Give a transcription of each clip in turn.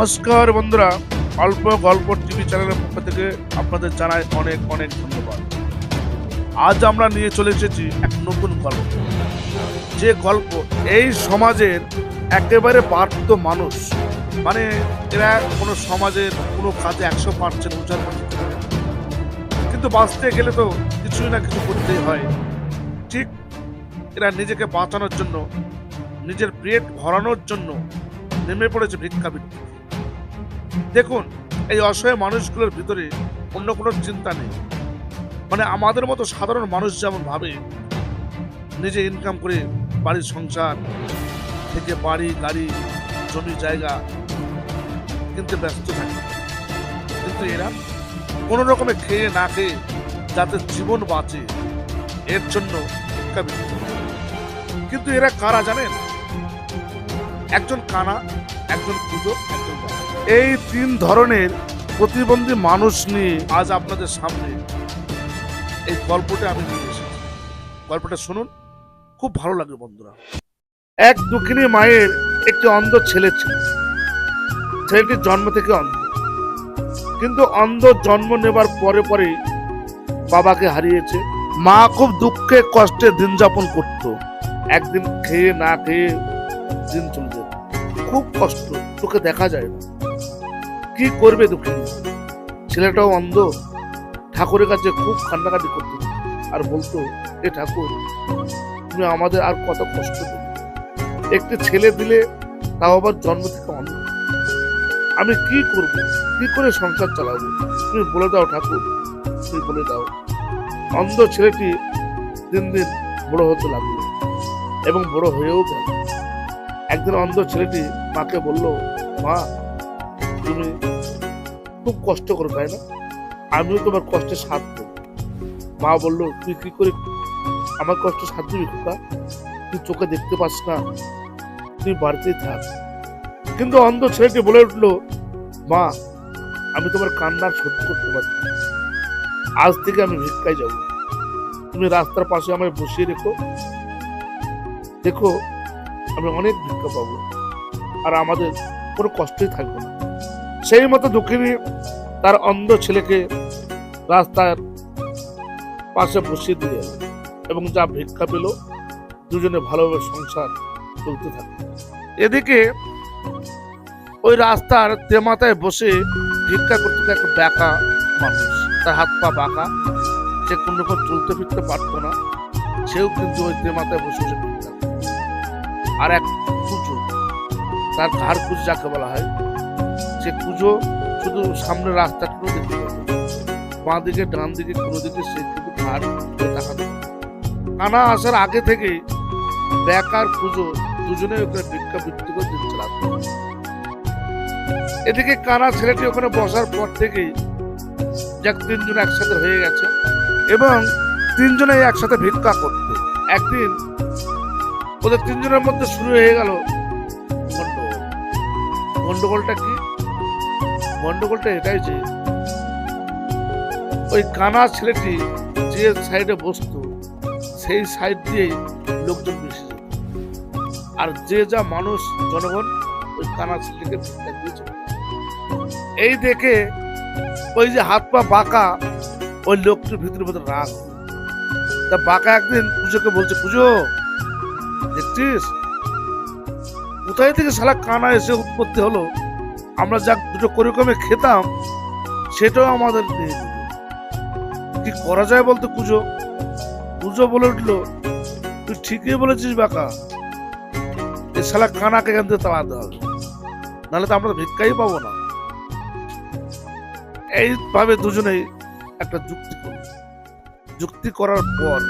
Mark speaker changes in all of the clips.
Speaker 1: নমস্কার বন্ধুরা, অল্প গল্প টিভি চ্যানেলের পক্ষ থেকে আপনাদের জানাই অনেক অনেক ধন্যবাদ। আজ আমরা নিয়ে চলে এসেছি এক নতুন গল্প। যে গল্প এই সমাজের একেবারে বাধ্য মানুষ মানে এরা কোনো সমাজের কোনো কাজে একশো পার্সেন্ট করতে কিন্তু বাঁচতে গেলে তো কিছুই না কিছু করতেই হয়। ঠিক এরা নিজেকে বাঁচানোর জন্য, নিজের পেট ভরানোর জন্য নেমে পড়েছে ভিক্ষাবৃত্তি দেখুন, এই অসহায় মানুষগুলোর ভিতরে অন্য কোনো চিন্তা নেই। মানে আমাদের মতো সাধারণ মানুষ যেমন ভাবে, নিজে ইনকাম করে বাড়ির সংসার থেকে বাড়ি, গাড়ি, জমি, জায়গা কিনতে ব্যস্ত থাকে। কিন্তু এরা কোনো রকমে খেয়ে না খেয়ে যাতে জীবন বাঁচে, এর জন্য কিন্তু এরা কারা জানেন? একজন কানা, একজন পুজো, একজন। এই তিন ধরনের প্রতিবন্ধী মানুষ নিয়ে আজ আপনাদের সামনে এই গল্পটা আমি নিয়ে এসেছি। গল্পটা শুনুন, খুব ভালো লাগে বন্ধুরা। এক দুঃখিনী মায়ের একটি অন্ধ ছেলে ছিল। ছেলেটি জন্ম থেকে অন্ধ। কিন্তু অন্ধ জন্ম নেবার পরে পরে বাবাকে হারিয়েছে। মা খুব দুঃখে কষ্টে দিন যাপন করত। একদিন খেয়ে না খেয়ে দিন চলে যেত। খুব কষ্ট, চোখে দেখা যায় না। কি করবে দুঃখিনী ছেলেটাও অন্ধ। ঠাকুরের কাছে খুব কান্নাকাটি করতো। আর বলতো, এ ঠাকুর, তুমি আমাদের আর কত কষ্ট দেবে একটি ছেলে দিলে তাও আবার জন্ম থেকে অন্ধ। আমি কি করব? কি করে সংসার চালাবো? তুমি বলে দাও ঠাকুর, তুমি বলে দাও। অন্ধ ছেলেটি দিন দিন বড় হতে লাগল এবং বড় হয়েও গেল। একদিন অন্ধ ছেলেটি মাকে বলল, মা, তুমি খুব কষ্ট করো, তাই না? আমিও তোমার কষ্টে সাথ মা বলল, তুই কি করে আমার কষ্ট সাথ দিবি তুই চোখে দেখতে পাস না। তুই বাড়িতেই থাক। কিন্তু অন্ধ ছেলেটি বলে উঠল, মা, আমি তোমার কান্নার সহ্য করতে পারি আজ থেকে আমি ভিক্ষায় যাব। তুমি রাস্তার পাশে আমায় বসিয়ে রেখো। দেখো, আমি অনেক ভিক্ষা পাবো। আর আমাদের কোনো কষ্টই থাকবে না। সেই মতো দুঃখিনী তার অন্ধ ছেলেকে রাস্তার পাশে বসিয়ে দিয়ে এবং যা ভিক্ষা পেল, দুজনে ভালোভাবে সংসার চলতে থাকে। এদিকে ওই রাস্তার তেমাথায় বসে ভিক্ষা করতে থাকে একটা ব্যাকা মানুষ। তার হাত পা বাঁকা, সে কোনো রকম চলতে ফিরতে পারতো না। সেও কিন্তু ওই তেমাথায় বসে বসে আর এক কুচো তার ঘাড় কুচো যাকে বলা হয় সে কুজো শুধু সামনে রাস্তাটুকু দেখতে পাবে। বাঁ দিকে, ডান দিকে কোনো দিকে, সে কিন্তু তুলে তাকাতে কানা আসার আগে থেকে বেকার পুজো দুজনে ওখানে ভিক্ষা বৃত্তি করে দিন চালাতো এদিকে কানা ছেলেটি ওখানে বসার পর থেকেই যাক তিনজন একসাথে হয়ে গেছে এবং তিনজনে একসাথে ভিক্ষা করতো। একদিন ওদের তিনজনের মধ্যে শুরু হয়ে গেল গন্ডগোল। গন্ডগোলটা কি? গন্ডগোলটা এটাই যে, ওই কানা ছেলেটি যে সাইডে বসতো, সেই সাইড দিয়েই লোকজন বেশি যেত। আর যে যা মানুষ, জনগণ, ওই কানা ছেলেকে ভিক্ষা দিয়ে এই দেখে ওই যে হাত পা বাঁকা, ওই লোকটির ভিতরে ভিতরে রাগ। তা বাঁকা একদিন পুজোকে বলছে, পুজো, দেখছিস? কোথায় থেকে শালা কানা এসে উৎপত্তি হলো? আমরা যা দুটো করে কমে খেতাম, সেটাও আমাদের দিয়ে দিল। কি করা যায় বলতো পুজো পুজো বলে উঠল, তুই ঠিকই বলেছিস বাঁকা। এ শালা কানাকে এখান থেকে তাড়াতে হবে। নাহলে তো আমরা ভিক্ষাই পাবো না। এইভাবে দুজনেই একটা যুক্তি যুক্তি করার পর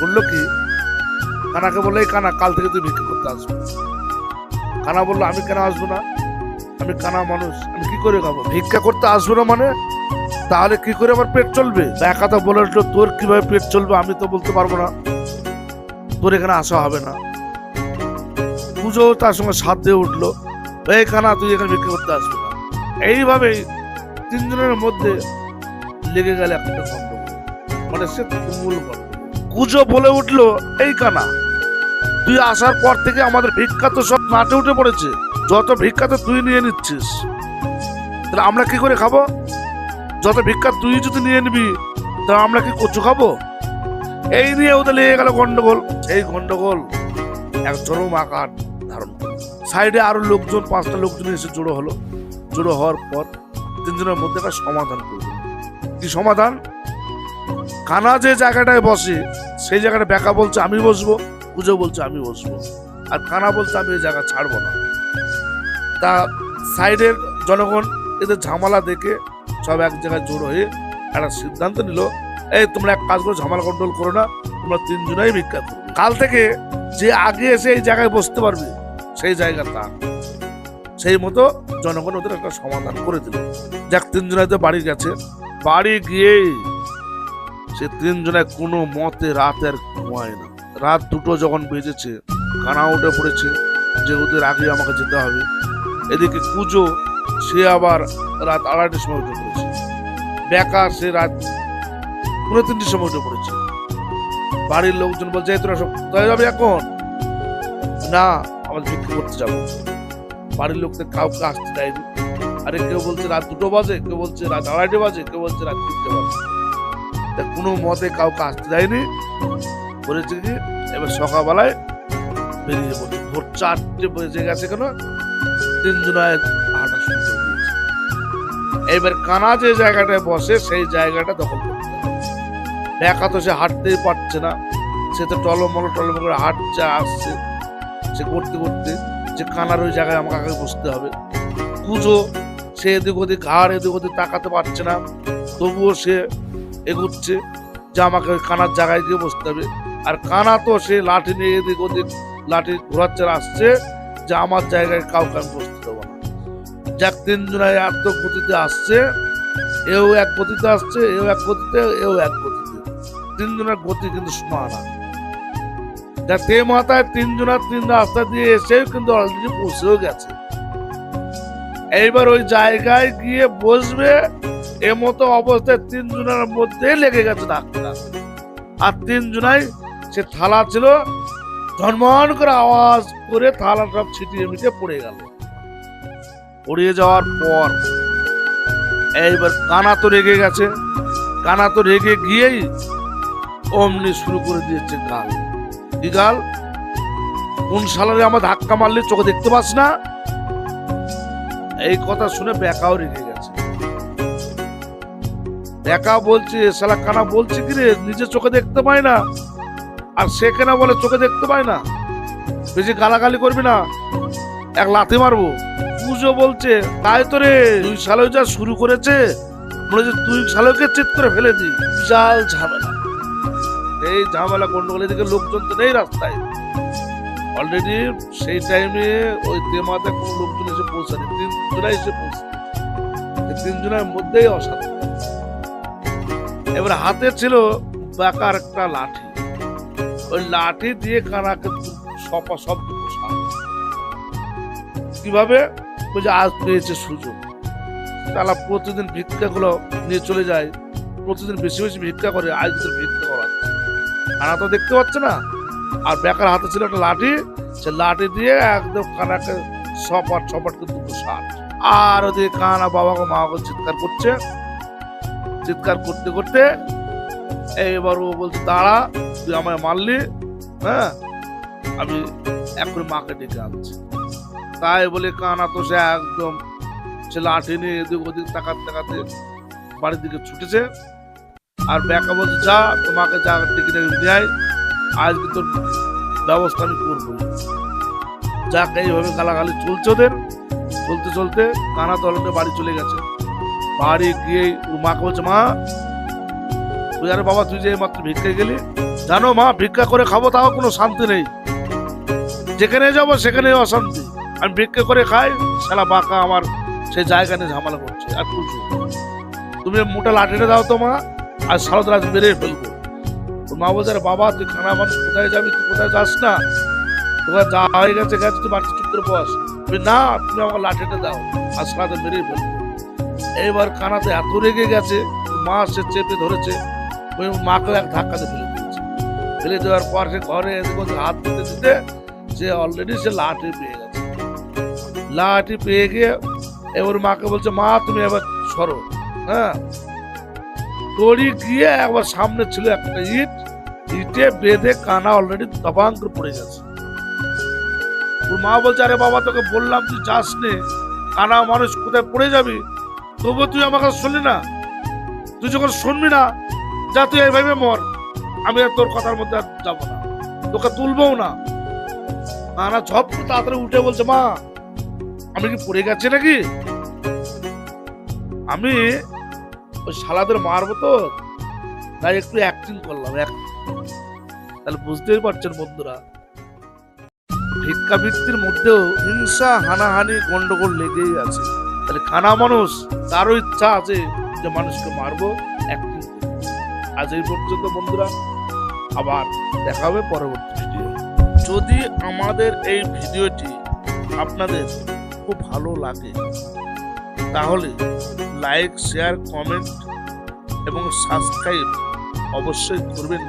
Speaker 1: বলল কি, কানাকে বলল কানা, কাল থেকে তুই ভিক্ষা করতে আসবি। কানা বলল, আমি কেন আসব না? আমি কানা মানুষ, আমি কি করে খাব? ভিক্ষা করতে আসব না মানে? তাহলে কি করে আমার পেট চলবে? একা কথা বলে উঠল তোর কীভাবে পেট চলবে আমি তো বলতে পারব না। তোর এখানে আসা হবে না। পুজো তার সঙ্গে সাথ দিয়ে উঠল, এই কানা, তুই এখানে ভিক্ষা করতে আসবি না। এইভাবেই তিনজনের মধ্যে লেগে গেল একটা গন্ডগোল মানে সে তুমুল। কুজো বলে উঠল, এই কানা, তুই আসার পর থেকে আমাদের ভিক্ষা তো সব মাঠে উঠে পড়েছে। যত ভিক্ষা তো তুই নিয়ে নিচ্ছিস, তাহলে আমরা কি করে খাব? যত ভিক্ষা তুই যদি নিয়ে নিবি, তাহলে আমরা কি কচু খাব? এই নিয়ে ওদের লেগে গেল গন্ডগোল। এই গন্ডগোল, এক চরম আকার ধারণ। সাইডে আরও লোকজন, পাঁচটা লোকজন এসে জড়ো হলো। জড়ো হওয়ার পর তিনজনের মধ্যে একটা সমাধান করল। কি সমাধান? কানা যে জায়গাটায় বসে, সেই জায়গাটা বেকা বলছে, আমি বসবো, পুজো বলছে, আমি বসবো। আর কানা বলছে আমি এই জায়গা ছাড়বো না। তা সাইডের জনগণ এদের ঝামেলা দেখে সব এক জায়গায় জোর হয়ে একটা সিদ্ধান্ত নিল, এই তোমরা এক কাজ করো, ঝামেলা কন্ট্রোল করো না, তোমরা তিনজনাই করো কাল থেকে যে আগে এসে এই জায়গায় বসতে পারবে, সেই জায়গা তার। সেই মতো জনগণ ওদের একটা সমাধান করে দিল। যাক তিনজনায় তো বাড়ি গেছে। বাড়ি গিয়েই সে তিনজনায় কোনো মতে রাতের ঘুমায় না। রাত দুটো যখন বেজেছে কানা উঠে পড়েছে যে ওদের আগে আমাকে যেতে হবে। এদিকে পুজো সে আবার রাত আড়াইটার সময় উঠে পড়েছে। বেকা সে রাত পনেরো তিনটির সময় উঠে পড়েছে। বাড়ির লোকজন বলছে তোরা সব কোথায় যাবে এখন? না, আমাদের ভিক্ষা করতে যাব। বাড়ির লোকদের কাউকে আসতে দেয়নি। আরে কেউ বলছে রাত দুটো বাজে, কেউ বলছে রাত আড়াইটে বাজে, কেউ বলছে রাত তিনটে বাজে। তা কোনো মতে কাউকে আসতে দেয়নি। বলেছে কি, এবার সকালবেলায় বেরিয়ে পড়ছে ভোর চারটে বেজে গেছে কেন? তিনজনায় হাঁটা শুরু করে দিয়েছে। এবার কানা যে জায়গাটায় বসে, সেই জায়গাটা দখল করতে হবে। একা তো সে হাঁটতেই পারছে না। সে তো টলমল টলম করে হাঁটছে, আসছে। সে করতে করতে যে কানার ওই জায়গায় আমাকে আগে বসতে হবে। পুজো সে এদিক ওদিক ঘাড় এদিক ওদিক তাকাতে পারছে না। তবুও সে এগুচ্ছে যে আমাকে ওই কানার জায়গায় গিয়ে বসতে হবে। আর কানা তো সে লাঠি নিয়ে এদিক ওদিক লাঠি ঘোরাচ্ছে আসছে যে আমার জায়গায় কাউকে আমি বসতে দেবো না। যাক তিনজনায় এত গতিতে আসছে, এও এক গতিতে আসছে, এও এক গতিতে, এও এক গতিতে। তিনজনের গতি কিন্তু সমান। তে মাথায় তিনজনের তিন রাস্তা দিয়ে এসেও কিন্তু অলরেডি পৌঁছেও গেছে। এইবার ওই জায়গায় গিয়ে বসবে, এ মতো অবস্থায় তিনজনের মধ্যে লেগে গেছে ধাক্কা। আর তিনজনাই সে থালা ছিল ধনমন করে আওয়াজ করে থালা সব ছিটিয়ে মিটিয়ে পড়ে গেল। পড়িয়ে যাওয়ার পর এইবার কানা তো রেগে গেছে। কানা তো রেগে গিয়েই অমনি শুরু করে দিয়েছে গাল। কি গাল? কোন সালারে আমার ধাক্কা মারলে চোখে দেখতে পাস না? এই কথা শুনে বেকাও রেগে গেছে। বেকা বলছে শালা কানা বলছে কি রে? নিজে চোখে দেখতে পায় না? আর সে কেনা বলে চোখে দেখতে পায় না। বেশি গালাগালি করবি না। এক লাথি মারবো। পুজো বলছে, তাই তো রে দুই সালে যা শুরু করেছে। মনে হচ্ছে তুই সালকে করে ফেলে দি বিশাল ঝামেলা। এই ঝামেলা গন্ডগোল এদিকে লোকজন তো নেই রাস্তায়। অলরেডি সেই টাইমে ওই তেমাতে কোনো লোকজন এসে পৌঁছানি তিনজনাই এসে পৌঁছে তিনজনের মধ্যেই অসাধারণ। এবার হাতে ছিল বেকার একটা লাঠি। ওই লাঠি দিয়ে কানাকে সপা সব। কীভাবে? বলছে, আজ পেয়েছে সুযোগ। তারা প্রতিদিন ভিক্ষাগুলো নিয়ে চলে যায়, প্রতিদিন বেশি বেশি ভিক্ষা করে, আজ তোর ভিক্ষা করাচ্ছে কানা তো দেখতে পাচ্ছে না। আর বেকার হাতে ছিল একটা লাঠি, সে লাঠি দিয়ে একদম কানাকে সপাট সপাট করে দুটো ষাট আর ওদিকে কানা বাবাকে মাকে চিৎকার করছে। চিৎকার করতে করতে এইবার ও বলছে, দাঁড়া। তুই আমায় মারলি হ্যাঁ? আমি এখন মাকে ডেকে আনছি। তাই বলে কানা তো সে একদম, সে লাঠি নিয়ে এদিক ওদিক তাকাতে তাকাতে বাড়ির দিকে ছুটেছে। আর ব্যাকা বলছে, যা, তোমাকে যা ডেকে ডেকে আয় আজকে তোর ব্যবস্থা আমি করব যাক, এইভাবে গালাগালি চলছে ওদের। চলতে চলতে কানা তলতে বাড়ি চলে গেছে। বাড়ি গিয়ে ওর মাকে বলছে, মা আরে বাবা, তুই যে মাত্র ভিক্ষা গেলি, জানো মা, ভিক্ষা করে খাব, তাও কোনো শান্তি নেই। যেখানে যাব সেখানে অশান্তি। আমি ভিক্ষা করে খাই সালা বাঁকা আমার সেই জায়গা নিয়ে ঝামেলা করছে, আর পুজো তুমি মোটা লাঠিটা দাও তো মা, আর সারদ রাত বেরিয়ে ফেলব। মা বলছে, "আরে বাবা, তুই খানা মানুষ কোথায় যাবি, তুই কোথায় যাস না? তোমার যা হয়ে গেছে গেছে, তুই বাড়িতে চুপ করে বস। তুমি না, তুমি আমাকে লাঠিটা দাও, আর সারাতে বেরিয়ে ফেলব। এইবার কানাতে এত রেগে গেছে, মা সে চেপে ধরেছে ওই মাকে এক ধাক্কাতে ফেলে দিয়েছে। ফেলে দেওয়ার পর সে ঘরে বলছে, হাত দিতে দিতে সে অলরেডি সে লাঠি পেয়ে গেছে। লাঠি পেয়ে গিয়ে এবার মাকে বলছে, মা, তুমি এবার সরো। হ্যাঁ? দড়ি গিয়ে একবার সামনে ছিল একটা ইট। ইটে বেঁধে কানা অলরেডি দবাং পড়ে গেছে। ওর মা বলছে, আরে বাবা, তোকে বললাম তুই যাস নে। কানা মানুষ কোথায় পড়ে যাবি? তবু তুই আমাকে শুনলি না। তুই যখন শুনবি না যা তুই এইভাবে মর। আমি আর তোর কথার মধ্যে আর যাব না। তোকে তুলবও না। না ঝপ তাড়াতাড়ি উঠে বলছে, মা, আমি কি পড়ে গেছি নাকি? আমি ওই শালাদের মারবো তো, তাই একটু অ্যাক্টিং করলাম। তাহলে বুঝতেই পারছেন বন্ধুরা। ভিক্ষাবৃত্তির মধ্যেও হিংসা, হানাহানি, গন্ডগোল লেগেই আছে। তাহলে খানা মানুষ, তারও ইচ্ছা আছে যে মানুষকে মারবো অ্যাক্টিং আজ এই পর্যন্ত বন্ধুরা, আবার দেখা হবে পরবর্তী ভিডিও যদি আমাদের এই ভিডিওটি আপনাদের খুব ভালো লাগে, তাহলে লাইক শেয়ার কমেন্ট এবং সাবস্ক্রাইব অবশ্যই করবেন